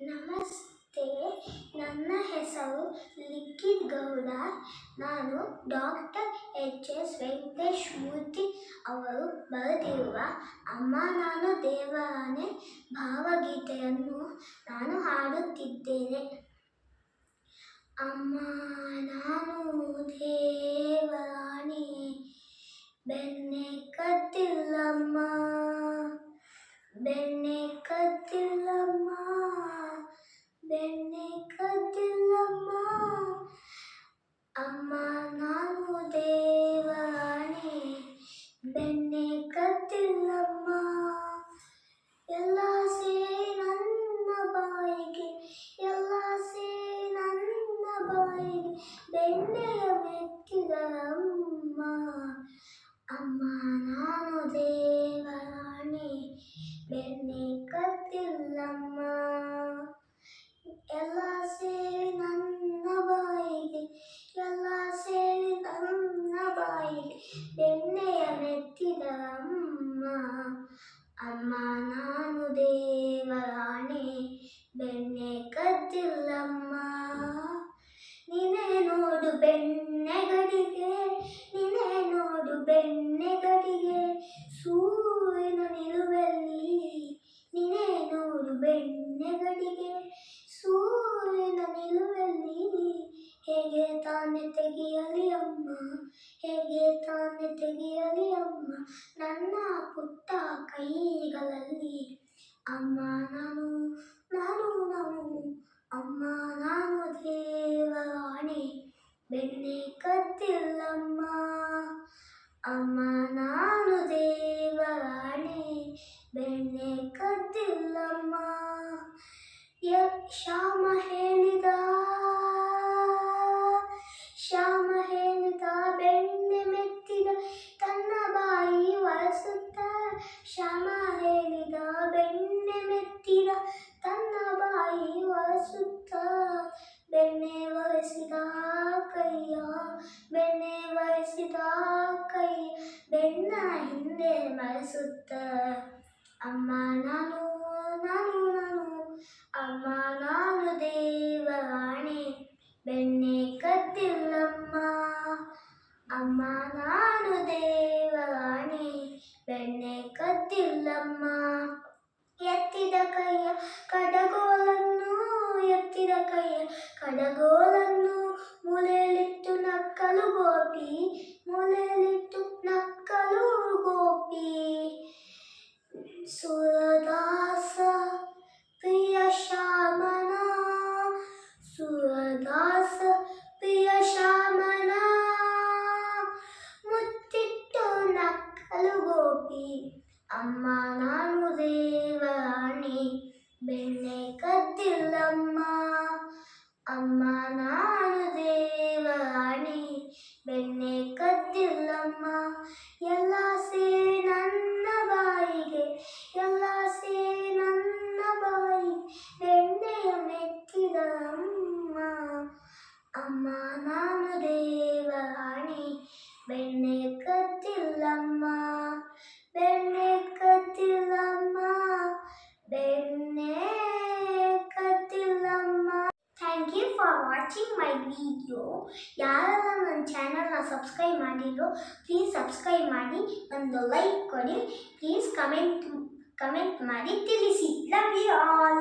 ನಮಸ್ತೆ. ನನ್ನ ಹೆಸರು ಲಿಖಿತ್ ಗೌಡ. ನಾನು doctor H S Venkatesh Murthy ಅವರು ಬರೆದಿರುವ ಅಮ್ಮ ನಾನು ದೇವರಾನೆ ಭಾವಗೀತೆಯನ್ನು ನಾನು ಹಾಡುತ್ತಿದ್ದೇನೆ. ಅಮ್ಮ, ನಾನು ದೇವರಾಣಿ ಬೆನ್ನೆ ಕತ್ತಿಲ್ಲಮ್ಮ ಬೆನ್ನೆ ಕತ್ತಿಲ್ಲಮ್ಮ ಬಾಯಿಗೆ ಬೆಣ್ಣೆಯ ಮೆತ್ತಿದರಮ್ಮ ಅಮ್ಮ ನಾನು ದೇವರಾಣೆ ಬೆಣ್ಣೆ ಕದ್ದಿಲ್ಲಮ್ಮ ನನ್ನ ಪುಟ್ಟ ಕೈಗಳಲ್ಲಿ, ಅಮ್ಮ ನಾನು ನಾನು ನಾನು ಅಮ್ಮ ನಾನು ದೇವರಾಣೆ ಬೆಣ್ಣೆ ಕತ್ತಿಲ್ಲಮ್ಮ. ಅಮ್ಮ ನಾನು ದೇವರಾಣೆ ಬೆಣ್ಣೆ ಕತ್ತಿಲ್ಲಮ್ಮ. ಯ ಶ್ಯಾಮ ಹೇಳಿದ ಹಿಂದೆ ಮರೆಸುತ್ತ ಅಮ್ಮ ನಾನು ನಾನು ನಾನು ಅಮ್ಮ ನಾನು ದೇವರಾಣೆ ಬೆಣ್ಣೆ ಕದ್ದಿಲ್ಲಮ್ಮ ಅಮ್ಮ ನಾನು ದೇವರಾಣೆ ಬೆಣ್ಣೆ ಕದ್ದಿಲ್ಲಮ್ಮ ಎತ್ತಿದ ಕೈಯ ಕಡಗೋಲನ್ನು ಎತ್ತಿದ ಕೈಯ ಕಡಗೋಲನ್ನು ಅಮ್ಮ ಫಾರ್ ವಾಚಿಂಗ್ ಮೈ ವಿಡಿಯೋ ಯಾರೆಲ್ಲ ನನ್ನ ಚಾನಲ್ನ ಸಬ್ಸ್ಕ್ರೈಬ್ ಮಾಡಿದ್ರು ಪ್ಲೀಸ್ ಸಬ್ಸ್ಕ್ರೈಬ್ ಮಾಡಿ, ಒಂದು ಲೈಕ್ ಕೊಡಿ ಪ್ಲೀಸ್ ಕಮೆಂಟ್ ಕಮೆಂಟ್ ಮಾಡಿ, ತಿಳಿಸಿ. Love you all